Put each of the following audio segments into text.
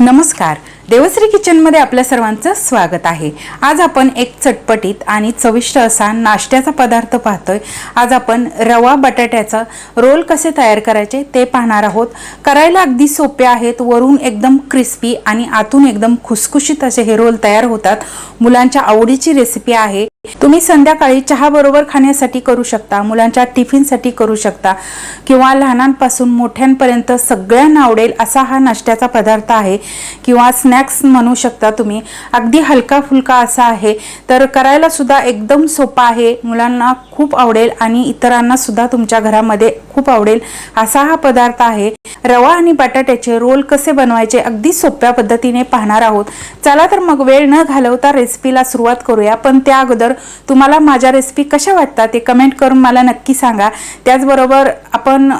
नमस्कार. देवश्री किचनमध्ये आपल्या सर्वांचं स्वागत आहे. आज आपण एक चटपटीत आणि चविष्ट असा नाश्त्याचा पदार्थ पाहतोय. आज आपण रवा बटाट्याचा रोल कसे तयार करायचे ते पाहणार आहोत. करायला अगदी सोपे आहेत वरून एकदम क्रिस्पी आणि आतून एकदम खुसखुशीत असे हे रोल तयार होतात. मुलांच्या आवडीची रेसिपी आहे. तुम्ही संध्याकाळी चहा बरोबर खाण्यासाठी करू शकता मुलांच्या टिफिनसाठी करू शकता किंवा लहानांपासून मोठ्यांपर्यंत सगळ्यांना आवडेल असा हा नाश्त्याचा पदार्थ आहे. किंवा स्नॅक्स म्हणू शकता तुम्ही. अगदी हलका फुलका असा आहे. तर करायला सुद्धा एकदम सोपा आहे. मुलांना खूप आवडेल आणि इतरांना सुद्धा तुमच्या घरामध्ये खूप आवडेल असा हा पदार्थ आहे. रवा आणि बटाट्याचे रोल कसे बनवायचे अगदी सोप्या पद्धतीने पाहणार आहोत. चला तर मग वेळ न घालवता रेसिपीला सुरुवात करूया. पण त्या अगोदर तुम्हाला माझ्या रेसिपी कशा वाटतात ते कमेंट करून मला नक्की सांगा. त्याचबरोबर आपण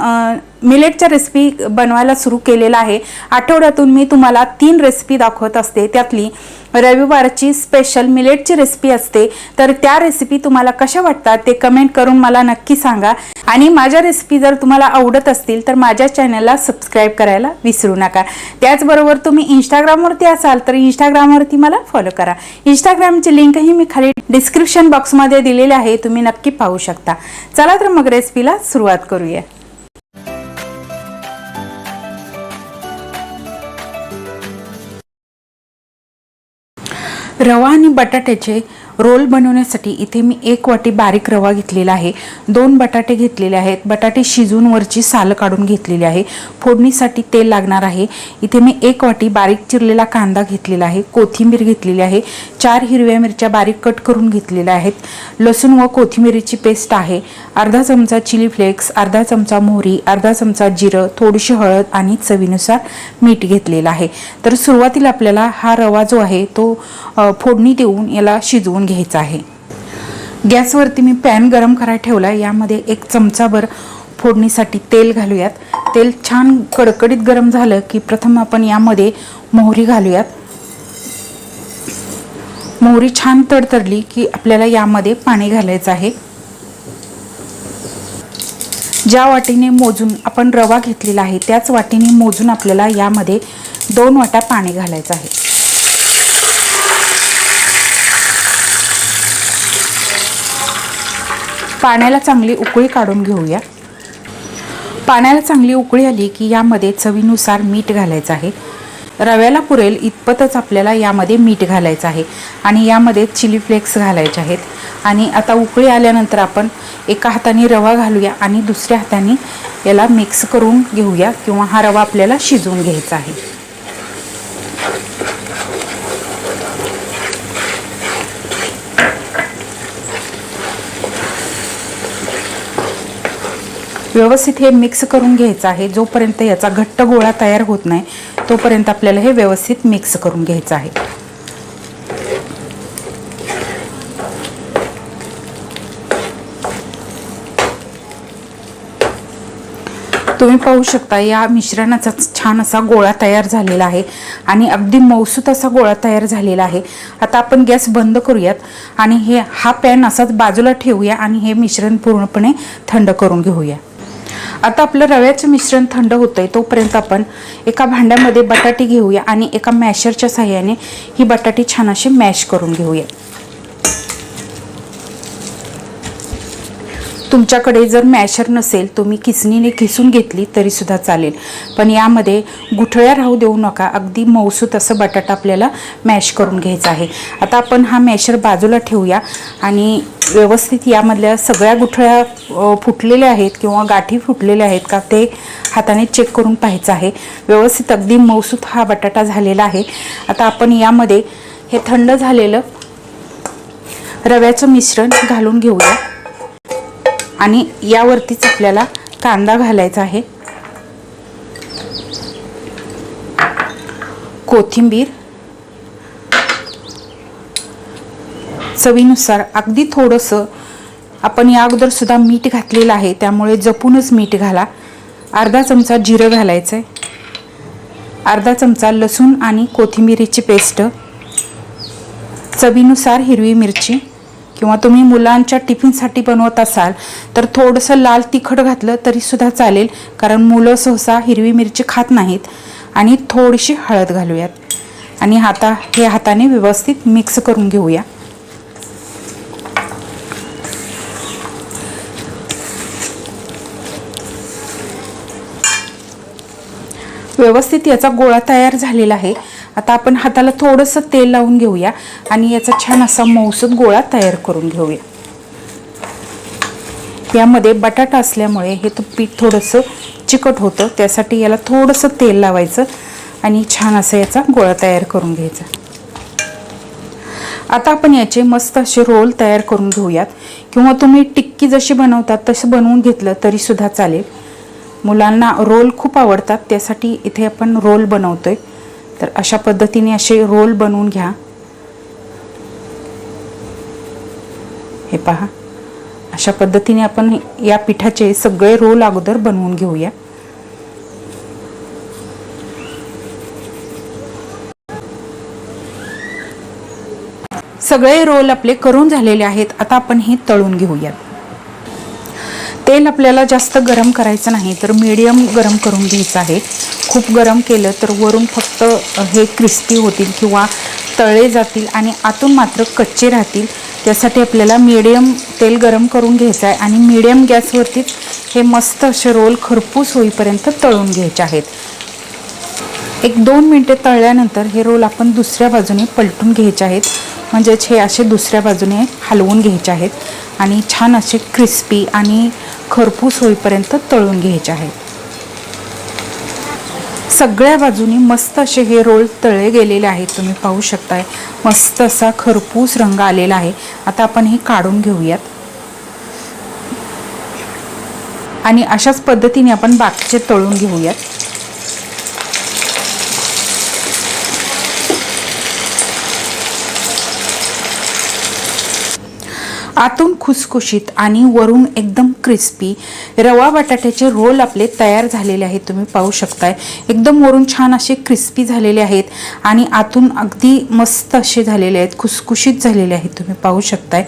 मिलेटच्या रेसिपी बनवायला सुरू केलेला आहे. आठवड्यातून मी तुम्हाला तीन रेसिपी दाखवत असते. त्यातली रविवारची स्पेशल मिलेटची रेसिपी असते. तर त्या रेसिपी तुम्हाला कशा वाटतात ते कमेंट करून मला नक्की सांगा. आणि माझ्या रेसिपी जर तुम्हाला आवडत असतील तर माझ्या चॅनलला सबस्क्राईब करायला विसरू नका. त्याचबरोबर तुम्ही इंस्टाग्रामवरती असाल तर इंस्टाग्रामवरती मला फॉलो करा. इंस्टाग्रामची लिंकही मी खाली डिस्क्रिप्शन बॉक्समध्ये दिलेली आहे तुम्ही नक्की पाहू शकता. चला तर मग रेसिपीला सुरुवात करूया. रवा आणि बटाट्याचे रोल बनवण्यासाठी इथे मी एक वाटी बारीक रवा घेतलेला आहे. दोन बटाटे घेतलेले आहेत. बटाटे शिजून वरची साल काढून घेतलेली आहे. फोडणीसाठी तेल लागणार आहे. इथे मी एक वाटी बारीक चिरलेला कांदा घेतलेला आहे. कोथिंबीर घेतलेली आहे. चार हिरव्या मिरच्या बारीक कट करून घेतलेल्या आहेत. लसूण व कोथिंबीरीची पेस्ट आहे. अर्धा चमचा चिली फ्लेक्स अर्धा चमचा मोहरी अर्धा चमचा जिरं थोडीशी हळद आणि चवीनुसार मीठ घेतलेलं आहे. तर सुरुवातीला आपल्याला हा रवा जो आहे तो फोडणी देऊन याला शिजवून घ्यायचा आहे. गॅसवरती मी पॅन गरम करायला ठेवला. यामध्ये एक चमचाभर फोडणीसाठी तेल घालूयात. तेल छान कडकडीत गरम झालं की प्रथम आपण यामध्ये मोहरी घालूयात. मोहरी छान तडतडली की आपल्याला यामध्ये पाणी घालायचं आहे. ज्या वाटीने मोजून आपण रवा घेतलेला आहे त्याच वाटीने मोजून आपल्याला यामध्ये दोन वाटा पाणी घालायचं आहे. पाण्याला चांगली उकळी काढून घेऊया. पाण्याला चांगली उकळी आली की यामध्ये चवीनुसार मीठ घालायचं आहे. रव्याला पुरेल इतपतच आपल्याला यामध्ये मीठ घालायचं आहे आणि यामध्ये चिली फ्लेक्स घालायचे आहेत. आणि आता उकळी आल्यानंतर आपण एका हाताने रवा घालूया आणि दुसऱ्या हाताने याला मिक्स करून घेऊया किंवा हा रवा आपल्याला शिजवून घ्यायचा आहे. व्यवस्थित हे मिक्स करून घ्यायचं आहे. जोपर्यंत याचा घट्ट गोळा तयार होत नाही तोपर्यंत आपल्याला हे व्यवस्थित मिक्स करून घ्यायचं आहे. तुम्ही पाहू शकता या मिश्रणाचा छान असा गोळा तयार झालेला आहे आणि अगदी मौसूत असा गोळा तयार झालेला आहे. आता आपण गॅस बंद करूयात आणि हे हा पॅन असाच बाजूला ठेवूया आणि हे मिश्रण पूर्णपणे थंड करून घेऊया. आता आपलं रव्याचं मिश्रण थंड होतंय तोपर्यंत आपण एका भांड्यामध्ये बटाटे घेऊया आणि एका मॅशरच्या साह्याने ही बटाटी छान अशी मॅश करून घेऊया. तुमच्याकडे जर मॅशर नसेल तुम्ही किसणीने किसून घेतली तरीसुद्धा चालेल. पण यामध्ये गुठळ्या राहू देऊ नका. अगदी मौसूत असं बटाटा आपल्याला मॅश करून घ्यायचा आहे. आता आपण हा मॅशर बाजूला ठेवूया आणि व्यवस्थित यामधल्या सगळ्या गुठळ्या फुटलेल्या आहेत किंवा गाठी फुटलेल्या आहेत का ते हाताने चेक करून पाहायचं आहे. व्यवस्थित अगदी मौसूत हा बटाटा झालेला आहे. आता आपण यामध्ये हे थंड झालेलं रव्याचं मिश्रण घालून घेऊया. आणि यावरतीच आपल्याला कांदा घालायचा आहे. कोथिंबीर. चवीनुसार अगदी थोडंसं आपण या अगोदर सुद्धा मीठ घातलेलं आहे त्यामुळे जपूनच मीठ घाला. अर्धा चमचा जिरं घालायचं आहे अर्धा चमचा लसूण आणि कोथिंबिरीची पेस्ट. चवीनुसार हिरवी मिरची. किंवा तुम्ही मुलांच्या टिफिनसाठी बनवत असाल तर थोडंसं लाल तिखट घातलं तरीसुद्धा चालेल कारण मुलं सहसा हिरवी मिरची खात नाहीत. आणि थोडीशी हळद घालूयात. आणि हाता हे हाताने व्यवस्थित मिक्स करून घेऊया. व्यवस्थित याचा गोळा तयार झालेला आहे. आता आपण हाताला थोडंसं तेल लावून घेऊया आणि याचा छान असा मौसूद गोळा तयार करून घेऊया. यामध्ये बटाटा असल्यामुळे हे तो पीठ थोडंसं चिकट होतं त्यासाठी याला थोडंसं तेल लावायचं आणि छान असं याचा गोळा तयार करून घ्यायचा. आता आपण याचे मस्त असे रोल तयार करून घेऊयात. किंवा तुम्ही टिक्की जशी बनवतात तसं बनवून घेतलं तरीसुद्धा चालेल. मुलांना रोल खूप आवडतात त्यासाठी इथे आपण रोल बनवतो आहे तर अशा पद्धतीने असे रोल बनवून घ्या. हे पहा. अशा पद्धतीने आपण या पिठाचे सगळे रोल अगोदर बनवून घेऊया. सगळे रोल आपले करून झालेले आहेत. आता आपण हे तळून घेऊयात. तेल आपल्याला जास्त गरम करायचं नाही तर मीडियम गरम करून घ्यायचं आहे. खूप गरम केलं तर वरून फक्त हे क्रिस्पी होतील किंवा तळे जातील आणि आतून मात्र कच्चे राहतील. त्यासाठी आपल्याला मीडियम तेल गरम करून घ्यायचं आहे आणि मीडियम गॅसवरतीच हे मस्त असे रोल खरपूस होईपर्यंत तळून घ्यायचे आहेत. एक दोन मिनटे तळल्यानंतर हे रोल आपण दुसऱ्या बाजूने पलटून घ्यायचे आहेत. म्हणजेच हे असे दुसऱ्या बाजूने हलवून घ्यायचे आहेत आणि छान असे क्रिस्पी आणि खरपूस होईपर्यंत तळून घ्यायचे आहेत. सगळ्या बाजूनी मस्त असे हे रोल तळले गेलेले आहेत. तुम्ही पाहू शकताय. मस्त असा खरपूस रंग आलेला आहे. आता आपण हे काढून घेऊयात. आणि अशाच पद्धतीने आपण बाकीचे तळून घेऊयात. आतून खुसखुशीत आणि वरून एकदम क्रिस्पी रवा बटाट्याचे रोल आपले तयार झालेले आहेत. तुम्ही पाहू शकताय. एकदम वरून छान असे क्रिस्पी झालेले आहेत आणि आतून अगदी मस्त असे झालेले आहेत. खुसखुशीत झालेले आहेत. तुम्ही पाहू शकताय.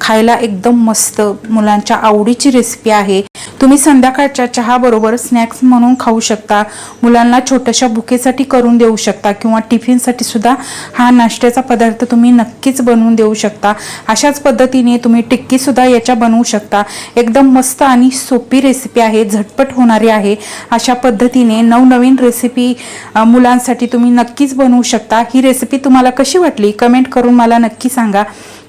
खायला एकदम मस्त मुलांच्या आवडीची रेसिपी आहे. तुम्ही संध्याकाळच्या चहाबरोबर स्नॅक्स म्हणून खाऊ शकता. मुलांना छोट्याशा बुकेसाठी करून देऊ शकता किंवा टिफिनसाठी सुद्धा हा नाश्त्याचा पदार्थ तुम्ही नक्कीच बनवून देऊ शकता. अशाच पद्धतीने तुम्ही तुम्ही टिक्कीसुद्धा याच्या बनवू शकता. एकदम मस्त आणि सोपी रेसिपी आहे झटपट होणारी आहे. अशा पद्धतीने नवनवीन रेसिपी मुलांसाठी तुम्ही नक्कीच बनवू शकता. ही रेसिपी तुम्हाला कशी वाटली? कमेंट करून मला नक्की सांगा.